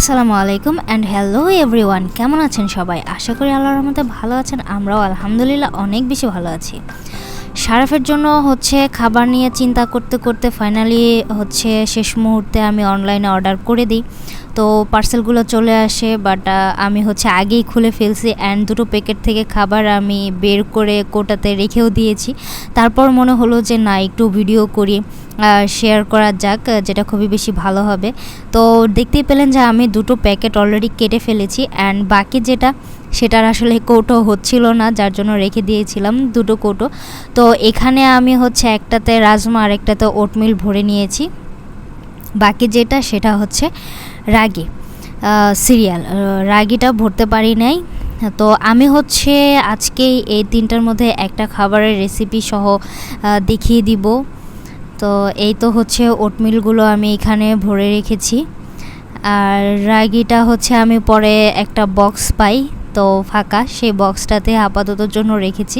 আসসালামু আলাইকুম and hello everyone কেমন আছেন সবাই? আশা করি আল্লাহর রহমতে ভালো আছেন, আমরাও আলহামদুলিল্লাহ অনেক বেশি ভালো আছি। সারাফের জন্য হচ্ছে খাবার নিয়ে চিন্তা করতে করতে ফাইনালি হচ্ছে শেষ মুহূর্তে আমি অনলাইনে অর্ডার করে দিই। তো পার্সেলগুলো চলে আসে বাট আমি হচ্ছে আগেই খুলে ফেলছি অ্যান্ড দুটো প্যাকেট থেকে খাবার আমি বের করে কোটাতে রেখেও দিয়েছি। তারপর মনে হলো যে না, একটু ভিডিও করি শেয়ার করা যাক যেটা খুবই বেশি ভালো হবে। তো দেখতেই পেলেন যে আমি দুটো প্যাকেট অলরেডি কেটে ফেলেছি অ্যান্ড বাকি যেটা সেটার আসলে কৌটো হচ্ছিল না, যার জন্য রেখে দিয়েছিলাম দুটো কৌটো। তো এখানে আমি হচ্ছে একটাতে রাজমা আর একটাতে ওটমিল ভরে নিয়েছি। বাকি যেটা সেটা হচ্ছে রাগি সিরিয়াল। রাগিটা ভরতে পারি নাই। তো আমি হচ্ছে আজকেই এই তিনটার মধ্যে একটা খাবারের রেসিপি সহ দেখিয়ে দিব। তো এই তো হচ্ছে ওটমিলগুলো আমি এখানে ভরে রেখেছি। আর রাগিটা হচ্ছে আমি পরে একটা বক্স পাই। তো ফাঁকা, সেই বক্সটাতে আপাততর জন্য রেখেছি।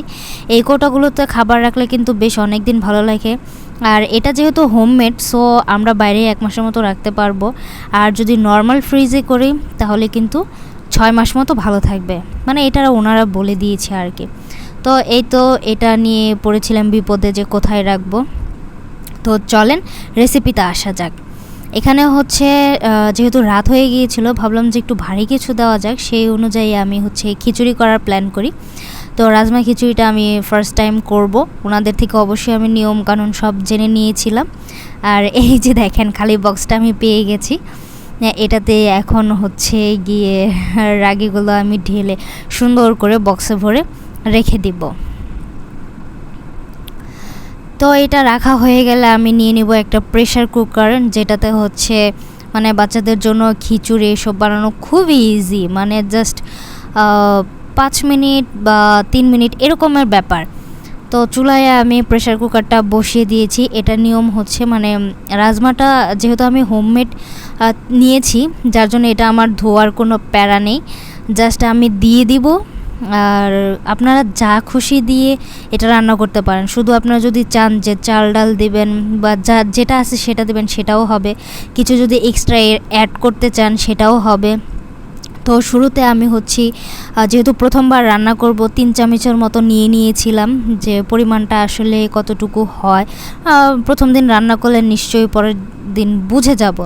এই কোটাগুলোতে খাবার রাখলে কিন্তু বেশ অনেক দিন ভালো লাগে। আর এটা যেহেতু হোমমেড সো আমরা বাইরে এক মাসের মতো রাখতে পারব। আর যদি নর্মাল ফ্রিজে করি, তাহলে কিন্তু ছয় মাস মতো ভালো থাকবে। মানে এটা ওনারা বলে দিয়েছে আর কি। তো এই তো এটা নিয়ে পড়েছিলাম বিপদে যে কোথায় রাখব। তো চলেন রেসিপিতে আসা যাক। এখানে হচ্ছে যেহেতু রাত হয়ে গিয়েছিল, ভাবলাম যে একটু ভারী কিছু দেওয়া যাক। সেই অনুযায়ী আমি হচ্ছে খিচুড়ি করার প্ল্যান করি। তো রাজমা খিচুড়িটা আমি ফার্স্ট টাইম করব। ওনাদের থেকে অবশ্যই আমি নিয়ম কানুন সব জেনে নিয়েছিলাম। আর এই যে দেখেন, খালি বক্সটা আমি পেয়ে গেছি। এটাতে এখন হচ্ছে গিয়ে রাগিগুলো আমি ঢেলে সুন্দর করে বক্সে ভরে রেখে দিব। তো এটা রাখা হয়ে গেলে আমি নিয়ে নিব একটা প্রেশার কুকার যেটাতে হচ্ছে মানে বাচ্চাদের জন্য খিচুড়ি এসব বানানো খুবই ইজি মানে জাস্ট পাঁচ মিনিট বা তিন মিনিট এরকমের ব্যাপার। তো চুলায় আমি প্রেশার কুকারটা বসিয়ে দিয়েছি। এটা নিয়ম হচ্ছে মানে রাজমাটা যেহেতু আমি হোমমেড নিয়েছি, যার জন্য এটা আমার ধোয়ার কোনো প্যারা নেই। জাস্ট আমি দিয়ে দিব আর আপনারা যা খুশি দিয়ে এটা রান্না করতে পারেন। শুধু আপনারা যদি চান যে চাল ডাল দেবেন বা যা যেটা আছে সেটা দেবেন, সেটাও হবে। কিছু যদি এক্সট্রা অ্যাড করতে চান, সেটাও হবে। তো শুরুতে আমি হচ্ছি যেহেতু প্রথমবার রান্না করব, তিন চামচের মতো নিয়ে নিয়েছিলাম যে পরিমাণটা আসলে কতটুকু হয়। প্রথম দিন রান্না করলে নিশ্চয়ই পরের দিন বুঝে যাব।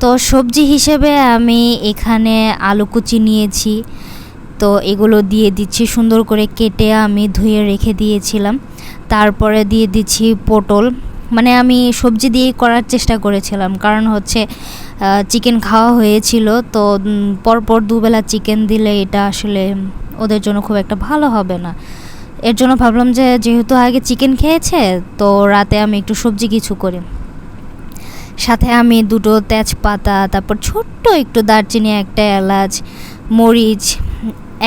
তো সবজি হিসেবে আমি এখানে আলু কুচি নিয়েছি। তো এগুলো দিয়ে দিচ্ছি, সুন্দর করে কেটে আমি ধুয়ে রেখে দিয়েছিলাম। তারপরে দিয়ে দিচ্ছি পটল। মানে আমি সবজি দিয়ে করার চেষ্টা করেছিলাম, কারণ হচ্ছে চিকেন খাওয়া হয়েছিল, তো পরপর দুবেলা চিকেন দিলে এটা আসলে ওদের জন্য খুব একটা ভালো হবে না। এর জন্য ভাবলাম যে, যেহেতু আগে চিকেন খেয়েছে, তো রাতে আমি একটু সবজি কিছু করি। সাথে আমি দুটো তেজপাতা, তারপর ছোট্ট একটু দারচিনি, একটা এলাচ, মরিচ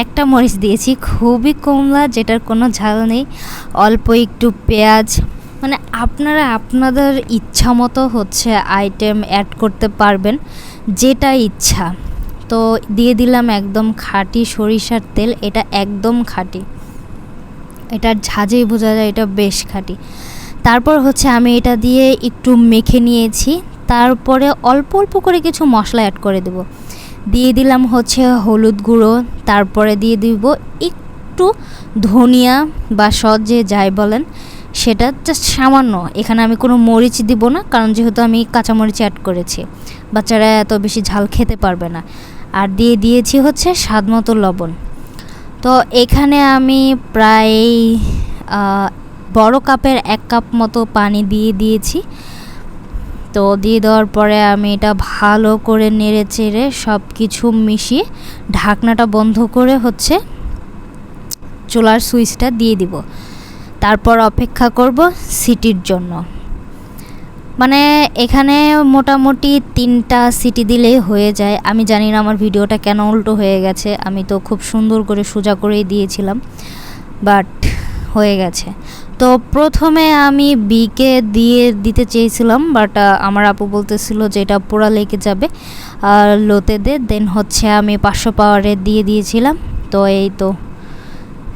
একটা মরিচ দিয়েছি, খুবই কমলা, যেটার কোনো ঝাল নেই। অল্প একটু পেঁয়াজ। মানে আপনারা আপনাদের ইচ্ছা মতো হচ্ছে আইটেম অ্যাড করতে পারবেন, যেটা ইচ্ছা। তো দিয়ে দিলাম একদম খাঁটি সরিষার তেল, এটা একদম খাঁটি। এটার ঝাঁঝেই বোঝা যায় এটা বেশ খাঁটি। তারপর হচ্ছে আমি এটা দিয়ে একটু মেখে নিয়েছি। তারপরে অল্প অল্প করে কিছু মশলা অ্যাড করে দেবো। দিয়ে দিলাম হচ্ছে হলুদ গুঁড়ো, তারপরে দিয়ে দিব একটু ধনিয়া বা সজ যে যাই বলেন, সেটা জাস্ট সামান্য। এখানে আমি কোনো মরিচ দিব না, কারণ যেহেতু আমি কাঁচামরিচ অ্যাড করেছি। বাচ্চারা এত বেশি ঝাল খেতে পারবে না। আর দিয়ে দিয়েছি হচ্ছে স্বাদ মতো লবণ। তো এখানে আমি প্রায় বড় কাপের এক কাপ মতো পানি দিয়ে দিয়েছি। তো দিয়ে দেওয়ার পরে আমি এটা ভালো করে নেড়ে চেড়ে সব কিছু মিশিয়ে ঢাকনাটা বন্ধ করে হচ্ছে চুলার সুইচটা দিয়ে দিব। তারপর অপেক্ষা করব সিটির জন্য। মানে এখানে মোটামুটি তিনটা সিটি দিলেই হয়ে যায়। আমি জানি না আমার ভিডিওটা কেন উল্টো হয়ে গেছে। আমি তো খুব সুন্দর করে সোজা করেই দিয়েছিলাম, বাট হয়ে গেছে। তো প্রথমে আমি বিকে দিয়ে দিতে চেয়েছিলাম বাট আমার আপু বলতেছিল যে এটা পোড়া লেগে যাবে, আর লোতে দে দেন হচ্ছে আমি পাঁচশো পাওয়ারে দিয়ে দিয়েছিলাম, তো এই তো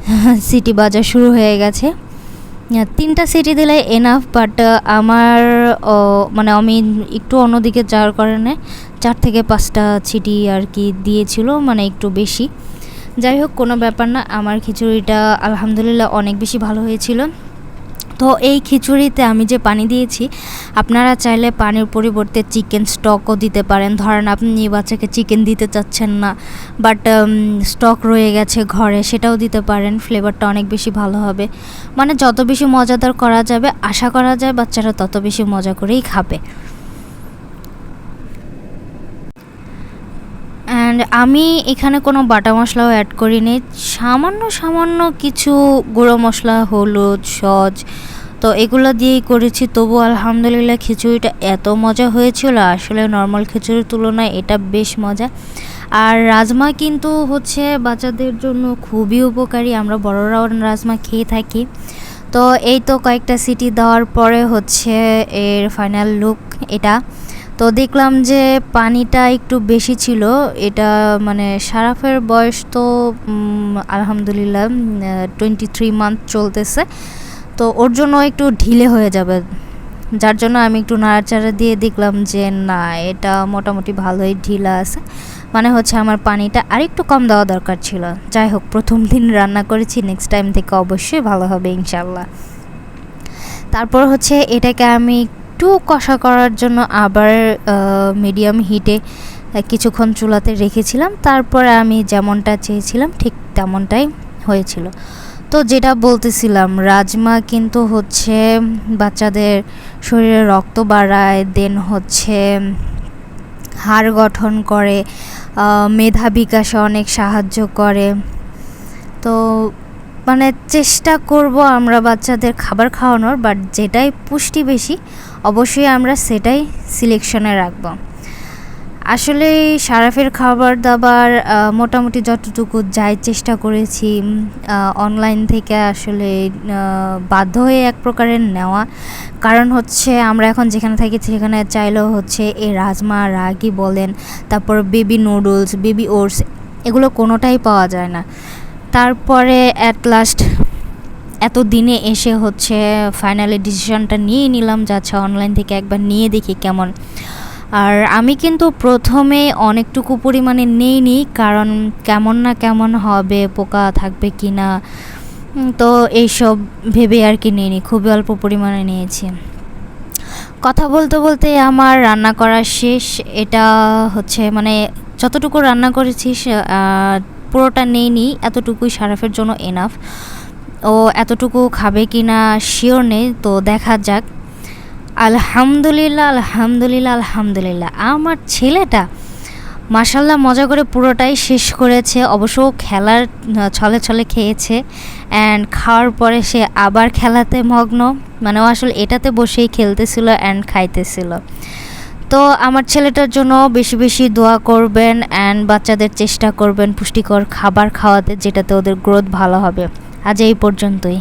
সিটি বাজার শুরু হয়ে গেছে। তিনটা সিটি দিলে এনাফ বাট আমার মানে আমি একটু অন্যদিকে যাওয়ার কারণে চার থেকে পাঁচটা ছিটি আর কি দিয়েছিল মানে একটু বেশি। যাই হোক, কোনো ব্যাপার না, আমার খিচুড়িটা আলহামদুলিল্লাহ অনেক বেশি ভালো হয়েছিল। তো এই খিচুড়িতে আমি যে পানি দিয়েছি, আপনারা চাইলে পানির পরিবর্তে চিকেন স্টকও দিতে পারেন। ধরেন আপনি বাচ্চাকে চিকেন দিতে চাচ্ছেন না বাট স্টক রয়ে গেছে ঘরে, সেটাও দিতে পারেন। ফ্লেভারটা অনেক বেশি ভালো হবে। মানে যত বেশি মজাদার করা যাবে, আশা করা যায় বাচ্চারা তত বেশি মজা করেই খাবে। অ্যান্ড আমি এখানে কোনো বাটা মশলাও অ্যাড করিনি। সামান্য সামান্য কিছু গুঁড়ো মশলা, হলুদ, সজ, তো এগুলো দিয়েই করেছি। তবু আলহামদুলিল্লাহ খিচুড়িটা এত মজা হয়েছিল, আসলে নর্মাল খিচুড়ির তুলনায় এটা বেশ মজা। আর রাজমা কিন্তু হচ্ছে বাচ্চাদের জন্য খুবই উপকারী, আমরা বড়রাও রাজমা খেয়ে থাকি। তো এই তো কয়েকটা সিটি দেওয়ার পরে হচ্ছে এর ফাইনাল লুক এটা। তো দেখলাম যে পানিটা একটু বেশি ছিল। এটা মানে সারাফের বয়স তো আলহামদুলিল্লাহ টোয়েন্টি থ্রি মান্থ চলতেছে। তো ওর জন্য একটু ঢিলে হয়ে যাবে। যার জন্য আমি একটু নাড়াচাড়া দিয়ে দেখলাম যে, না, এটা মোটামুটি ভালোই ঢিলা আছে। মানে হচ্ছে আমার পানিটা আরেকটু কম দেওয়া দরকার ছিল। যাই হোক, প্রথম দিন রান্না করেছি নেক্সট টাইম থেকে অবশ্যই ভালো হবে ইনশাল্লাহ তারপর হচ্ছে এটাকে আমি একটু কষা করার জন্য আবার মিডিয়াম হিটে কিছুক্ষণ চুলাতে রেখেছিলাম। তারপরে আমি যেমনটা চেয়েছিলাম ঠিক তেমনটাই হয়েছিল। তো যেটা বলতেছিলাম, রাজমা কিন্তু হচ্ছে বাচ্চাদের শরীরে রক্ত বাড়ায় দেন হচ্ছে হাড় গঠন করে মেধা বিকাশে অনেক সাহায্য করে। তো মানে চেষ্টা করব আমরা বাচ্চাদের খাবার খাওয়ানোর বাট যেটাই পুষ্টি বেশি, অবশ্যই আমরা সেটাই সিলেকশনে রাখব। আসলে সারাফের খাবার দাবার মোটামুটি যতটুকু যাই চেষ্টা করেছি অনলাইন থেকে আসলে বাধ্য হয়ে এক প্রকারের নেওয়া। কারণ হচ্ছে আমরা এখন যেখানে থাকি সেখানে চাইলেও হচ্ছে এই রাজমা, রাগি বলেন, তারপর বেবি নুডলস বেবি ওটস এগুলো কোনোটাই পাওয়া যায় না। তারপরে অ্যাট লাস্ট এত দিনে এসে হচ্ছে ফাইনালি ডিসিশনটা নিয়ে নিলাম যাচ্ছে অনলাইন থেকে একবার নিয়ে দেখি কেমন। আর আমি কিন্তু প্রথমে অনেকটুকু পরিমাণে নেইনি, কারণ কেমন না কেমন হবে, পোকা থাকবে কি না তো এইসব ভেবে আর কি নিইনি, খুবই অল্প পরিমাণে নিয়েছি। কথা বলতে বলতে আমার রান্না করা শেষ, এটা হচ্ছে মানে যতটুকু রান্না করেছি পুরোটা নেইনি, এতটুকুই সারাফের জন্য এনাফ ও এতটুকু খাবে কি না শিওর নেই, তো দেখা যাক। আলহামদুলিল্লাহ আলহামদুলিল্লাহ আলহামদুলিল্লাহ। আমার ছেলেটা মাসাল্লাহ মজা করে পুরোটাই শেষ করেছে। অবশ্য খেলার ছলে ছলে খেয়েছে। অ্যান্ড খাওয়ার পরে সে আবার খেলাতে মগ্ন। মানে ও আসলে এটাতে বসেই খেলতেছিল অ্যান্ড খাইতেছিল। তো আমার ছেলেটার জন্য বেশি বেশি দোয়া করবেন অ্যান্ড বাচ্চাদের চেষ্টা করবেন পুষ্টিকর খাবার খাওয়াতে, যেটাতে ওদের গ্রোথ ভালো হবে। আজ এই পর্যন্তই।